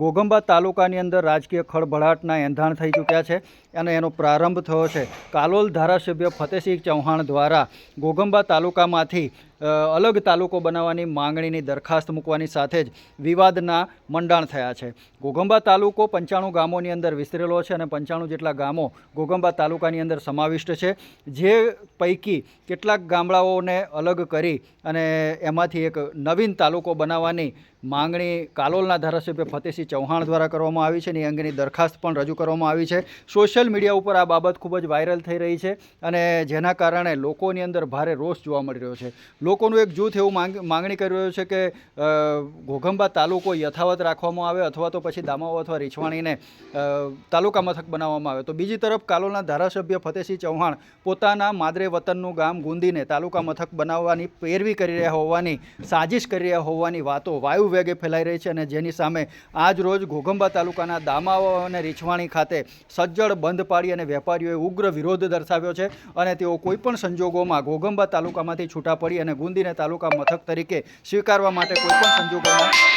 ઘોગંબા તાલુકાની અંદર રાજકીય ખળભળાટના એંધાણ થઈ ચૂક્યા છે અને એનો પ્રારંભ થયો છે. કાલોલ ધારાસભ્ય ફતેહસિંહ ચૌહાણ દ્વારા ઘોઘંબા તાલુકામાંથી અલગ તાલુકો બનાવવાની માંગણીની દરખાસ્ત મૂકવાની સાથે જ વિવાદના મંડાણ થયા છે. ઘોઘંબા તાલુકો પંચાણું ગામોની અંદર વિસ્તરેલો છે અને પંચાણું જેટલા ગામો ઘોઘંબા તાલુકાની અંદર સમાવિષ્ટ છે. જે પૈકી કેટલાક ગામડાઓને અલગ કરી અને એમાંથી એક નવીન તાલુકો બનાવવાની માંગણી કાલોલના ધારાસભ્ય ફતેહસિંહ ચૌહાણ દ્વારા કરવામાં આવી છે અને એ અંગેની દરખાસ્ત પણ રજૂ કરવામાં આવી છે. સોશિયલ મીડિયા ઉપર આ બાબત ખૂબ જ વાયરલ થઈ રહી છે અને જેના કારણે લોકોની અંદર ભારે રોષ જોવા મળી રહ્યો છે. લોકોનું એક જૂથ એવું માંગ, માંગણી કરી રહ્યું છે કે ઘોઘંબા તાલુકો યથાવત રાખવામાં આવે અથવા તો પછી દામાઓ અથવા રીછવાણીને તાલુકા મથક બનાવવામાં આવે. તો બીજી તરફ કાલોલના ધારાસભ્ય ફતેહસિંહ ચૌહાણ પોતાના માદરે વતનનું ગામ ગુંદીને તાલુકા મથક બનાવવાની પેરવી કરી રહ્યા હોવાની, સાજિશ કરી રહ્યા હોવાની વાતો વાયુ વેગે ફેલાઈ રહી છે અને જેની સામે આજ રોજ ઘોઘંબા તાલુકાના દામાવા અને રીછવાણી ખાતે સજ્જડ બંધ પાડી અને વેપારીઓએ ઉગ્ર વિરોધ દર્શાવ્યો છે અને તેઓ કોઈપણ સંજોગોમાં ઘોઘંબા તાલુકામાંથી છૂટા પડી અને ગુંદીને તાલુકા મથક તરીકે સ્વીકારવા માટે કોઈપણ સંજોગોમાં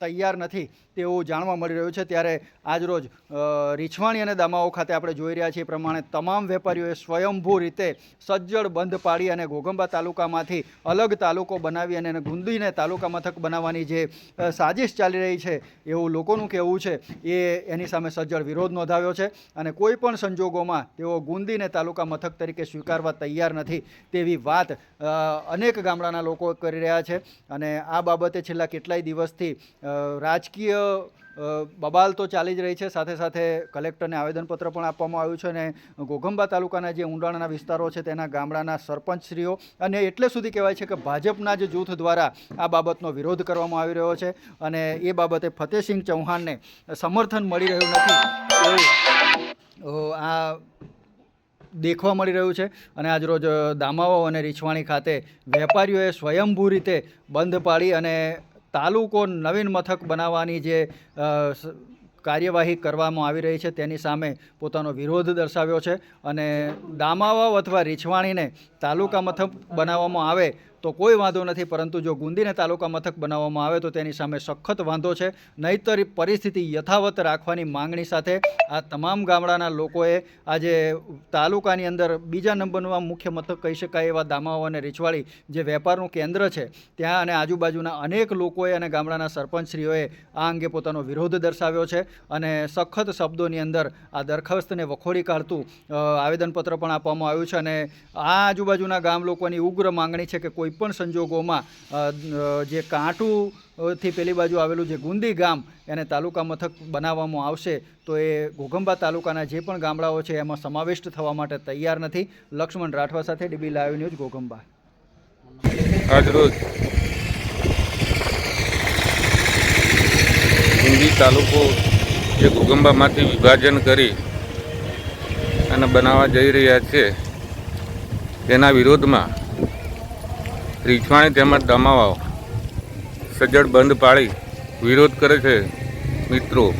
તૈયાર નથી તેવું જાણવા મળી રહ્યું છે. ત્યારે આજરોજ રીછવાણી અને દામાઓ ખાતે આપણે જોઈ રહ્યા છીએ પ્રમાણે તમામ વેપારીઓએ સ્વયંભૂ રીતે સજ્જડ બંધ પાડી અને ઘોગંબા તાલુકામાંથી અલગ તાલુકો બનાવી અને ગુંદીને તાલુકા મથક બનાવવાની જે સાજિશ ચાલી રહી છે એવું લોકોનું કહેવું છે એ એની સામે સજ્જડ વિરોધ નોંધાવ્યો છે અને કોઈ પણ સંજોગોમાં તેઓ ગુંદીને તાલુકા મથક તરીકે સ્વીકારવા તૈયાર નથી તેવી વાત અનેક ગામડાના લોકો કરી રહ્યા છે. અને આ બાબતે છેલ્લા કેટલાય દિવસથી રાજકીય બબાલ તો ચાલી જ રહી છે. સાથે સાથે કલેક્ટરને આવેદનપત્ર પણ આપવામાં આવ્યું છે અને ઘોઘંબા તાલુકાના જે ઊંડાણના વિસ્તારો છે તેના ગામડાના સરપંચશ્રીઓ અને એટલે સુધી કહેવાય છે કે ભાજપના જ જૂથ દ્વારા આ બાબતનો વિરોધ કરવામાં આવી રહ્યો છે અને એ બાબતે ફતેહસિંહ ચૌહાણને સમર્થન મળી રહ્યું નથી. એવું આ દેખવા મળી રહ્યું છે અને આજરોજ દામાવાવ દામાવો અને રીછવાણી ખાતે વેપારીઓએ સ્વયંભૂ રીતે બંધ પાડી અને તાલુકો નવીન મથક બનાવવાની જે કાર્યવાહી કરવામાં આવી રહી છે, તેની સામે પોતાનો વિરોધ દર્શાવ્યો છે અને દામાવાવ અથવા રીછવાણીને તાલુકા મથક બનાવવામાં આવે તો કોઈ વાંધો નથી, પરંતુ જો ગુંદીને તાલુકા મથક બનાવવામાં આવે તો તેની સામે સખત વાંધો છે. નહીતર પરિસ્થિતિ યથાવત રાખવાની માંગણી સાથે આ તમામ ગામડાના લોકોએ આજે તાલુકાની અંદર બીજા નંબરનું આ મુખ્ય મથક કહી શકાય એવા દામાઓ અને રીછવાળી જે વેપારનું કેન્દ્ર છે, ત્યાં અને આજુબાજુના અનેક લોકોએ અને ગામડાના સરપંચશ્રીઓએ આ અંગે પોતાનો વિરોધ દર્શાવ્યો છે અને સખત શબ્દોની અંદર આ દરખાસ્તને વખોડી કાઢતું આવેદનપત્ર પણ આપવામાં આવ્યું છે અને આ આજુબાજુના ગામ લોકોની ઉગ્ર માંગણી છે કે કોઈ પણ સંજોગોમાં જે કાંટું પેલી બાજુ આવેલું જે ગુંદી ગામ એને તાલુકા મથક બનાવવામાં આવશે, તો એ ઘોઘંબા તાલુકાના જે પણ ગામડાઓ છે એમાં સમાવિષ્ટ થવા માટે તૈયાર નથી. લક્ષ્મણ રાઠવા સાથે ડીબી લાઈવ ન્યૂઝ ઘોઘંબા. આજરોજ ગુંદી તાલુકો જે ઘોઘંબામાંથી વિભાજન કરી અને બનાવવા જઈ રહ્યા છે, તેના વિરોધમાં રીછવાણી તેમજ દમાવાઓ. સજ્જડ બંધ પાડી વિરોધ કરે છે મિત્રો.